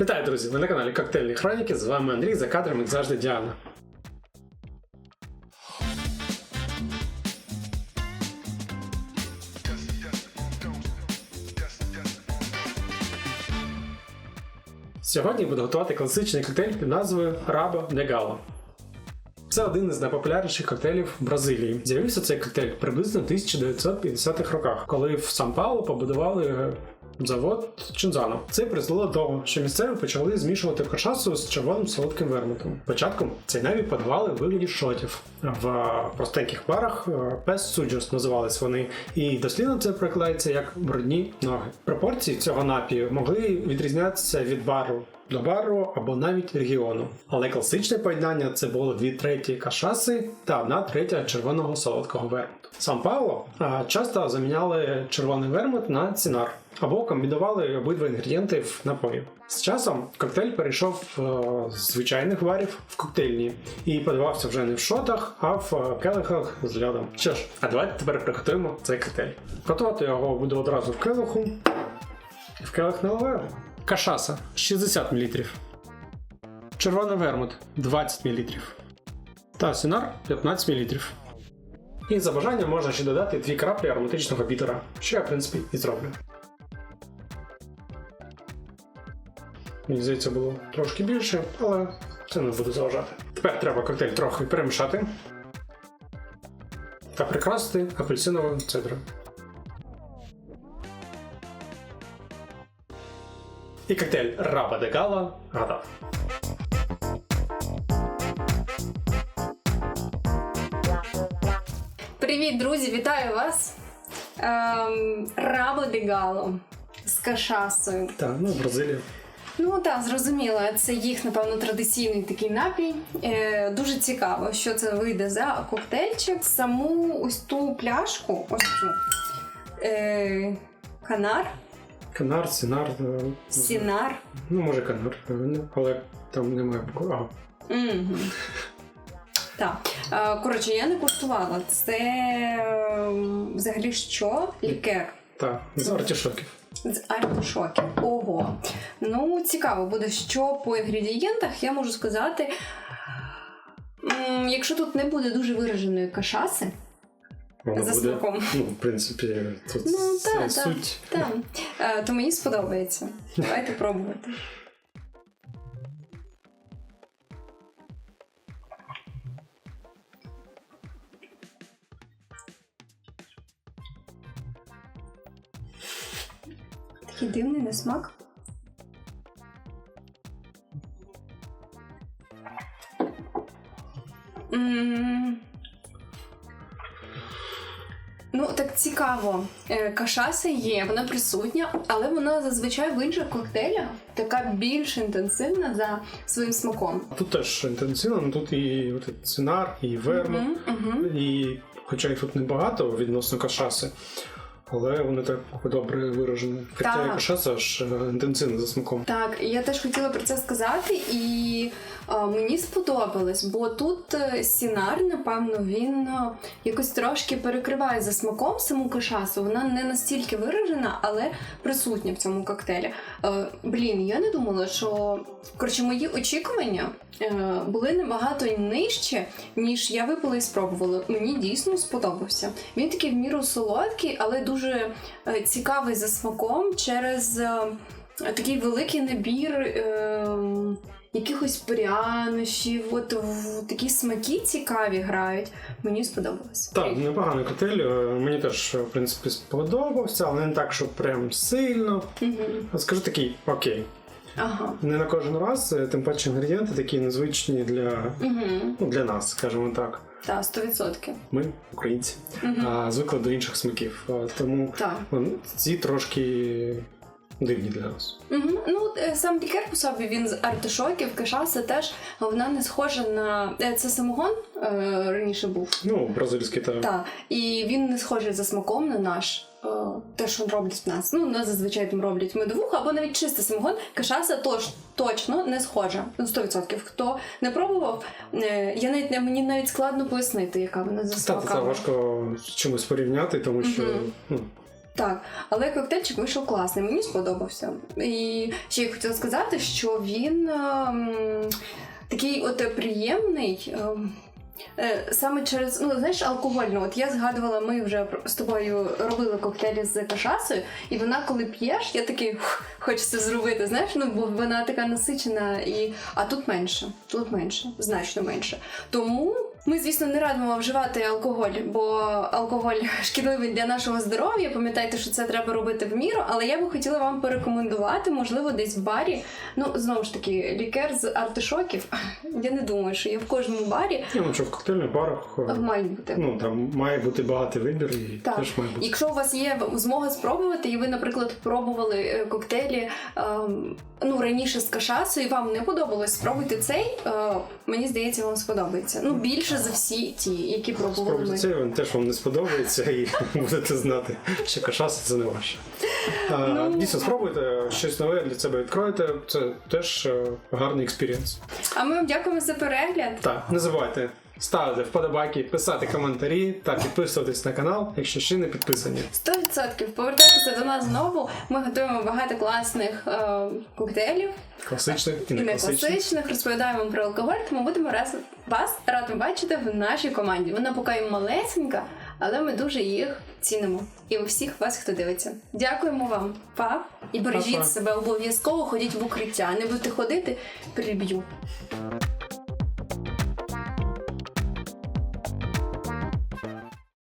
Вітаю, друзі! Ви на каналі Коктейльні Хроніки. З вами Андрій за кадром, як завжди, Діана. Сьогодні буду готувати класичний коктейль під назвою де Гало. Це один із найпопулярніших коктейлів Бразилії. З'явився цей коктейль приблизно в 1950-х роках, коли в Сан Пауло побудували завод Чинзано. Це призвело до того, що місцеві почали змішувати кашасу з червоним солодким вермутом. Спочатку цей наві подавали вигляді шотів в простеньких парах пес суджус називались вони, і дослідно це прикладається як брудні ноги. Пропорції цього напію могли відрізнятися від бару до бару або навіть регіону. Але класичне поєднання це було дві треті кашаси та одна третя червоного солодкого вермуту. Сан Пауло часто заміняли червоний вермут на цінар або комбінували обидва інгредієнти в напої. З часом коктейль перейшов е, з звичайних барів в коктейльні і подавався вже не в шотах, а в е, келихах з льодом. Що ж, а давайте тепер приготуємо цей коктейль. Готувати його буду одразу в келиху. В келих наливаю. Кашаса 60 мл. Червоний вермут 20 мл. Та сінар 15 мл. І за бажанням можна ще додати 2 краплі ароматичного бітера, що я, в принципі, і зроблю. Мені здається, було трошки більше, але це не буде заважати. Тепер треба коктейль трохи перемішати та прикрасити апельсиновою цедрою. І коктейль Раба де Гала гадав. Привіт, друзі! Вітаю вас! Ем, Рабо де Гало з кашасою. Так, ну Бразилія. Ну так, зрозуміло, це їх, напевно, традиційний такий напій. Е, дуже цікаво, що це вийде за коктейльчик. Саму ось ту пляшку, ось цю е, канар, Канар, Сінар. е, сінар. Ну, може канар, але там немає Угу. Так. Е, коротше, я не куштувала. Це е, взагалі що? Лікер. Так, з артішоків. З артишоків. Ого. Ну, цікаво буде, що по інгредієнтах я можу сказати. Якщо тут не буде дуже вираженої кашаси, Воно За буде, смаком. ну, в принципі, тут Ну, та, та. суть. та, е, то мені сподобається. Давайте пробувати. Такий дивний на смак. Ну, так цікаво. Е, Кашаса є, вона присутня, але вона зазвичай в інших коктейлях така більш інтенсивна за своїм смаком. Тут теж інтенсивно, ну тут і цинар, і вермут, Мгм, мгм. і хоча їх тут небагато відносно кашаси, але вони так добре виражені. Хоча Так. кашаса ж е, інтенсивна за смаком. Так, я теж хотіла про це сказати, і мені сподобалось, бо тут е, сінар, напевно, він е, якось трошки перекриває за смаком саму кашасу. Вона не настільки виражена, але присутня в цьому коктейлі. Е, блін, я не думала, що коротше, мої очікування були набагато нижче, ніж я випила і спробувала. Мені дійсно сподобався. Він такий в міру солодкий, але дуже цікавий за смаком через. такий великий набір якихось прянощів, от в, такі смаки цікаві грають. Мені сподобалось. Так, непоганий коктейль. е, Мені теж, в принципі, сподобався, але не так, що прям сильно. Мгм. Скажу такий, окей. Ага. Не на кожен раз, е, тим паче інгредієнти такі незвичні для, Угу. ну, для нас, скажімо так. Так, 100%. Ми, українці, а, звикли до інших смаків. Тому ці трошки дивні для нас. Угу. Ну, е, сам лікер по собі він з артишоків, кашаса теж вона не схожа на. е, Це самогон е, раніше був. Ну, бразильський та Так, і він не схожий за смаком на наш. Те, що роблять в нас. Ну, нас зазвичай там роблять медовуху або навіть чистий самогон. Кашаса тож, точно не схожа. Ну, 100%. Хто не пробував, я навіть мені навіть складно пояснити, яка вона за Та, це важко з чимось порівняти, тому що Мгм. ну, Так, але коктейльчик вийшов класний, мені сподобався. І ще я хотіла сказати, що він ем, такий от приємний. ем, е, Саме через, ну знаєш, алкогольну. От я згадувала, ми вже з тобою робили коктейлі з кашасою, і вона, коли п'єш, я такий хочеться зробити. Знаєш, ну бо вона така насичена, і а тут менше, тут менше, значно менше. Тому ми, звісно, не радимо вживати алкоголь, бо алкоголь шкідливий для нашого здоров'я. Пам'ятайте, що це треба робити в міру. Але я би хотіла вам порекомендувати, можливо, десь в барі. Ну знову ж таки, лікер з артишоків. Я не думаю, що є в кожному барі. Ні, ну що в коктейльних барах Має бути. ну, там має бути багатий вибір і Так. теж має бути. Якщо у вас є змога спробувати, і ви, наприклад, пробували е, коктейлі ем, ну раніше з кашасою, і вам не подобалось, спробуйте цей. е, мені здається, вам сподобається. Ну більше за всі ті, які пробували ми. це, він теж вам не сподобається, і будете знати, що кашаса це не ваше. Ну. Дійсно, спробуйте щось нове для себе відкроєте. Це теж е, гарний експірієнс. А ми вам дякуємо за перегляд. Так, не забувайте ставити вподобайки, писати коментарі та підписуватись на канал, якщо ще не підписані. 100% повертайтеся до нас знову. Ми готуємо багато класних е, коктейлів Класичних і не класичних. Розповідаємо про алкоголь, тому будемо раз вас радо бачити в нашій команді. Вона поки малесенька, але ми дуже їх цінимо. І у всіх вас, хто дивиться. Дякуємо вам, па! І бережіть Па-па. себе обов'язково, ходіть в укриття. Не будете ходити, приб'ю.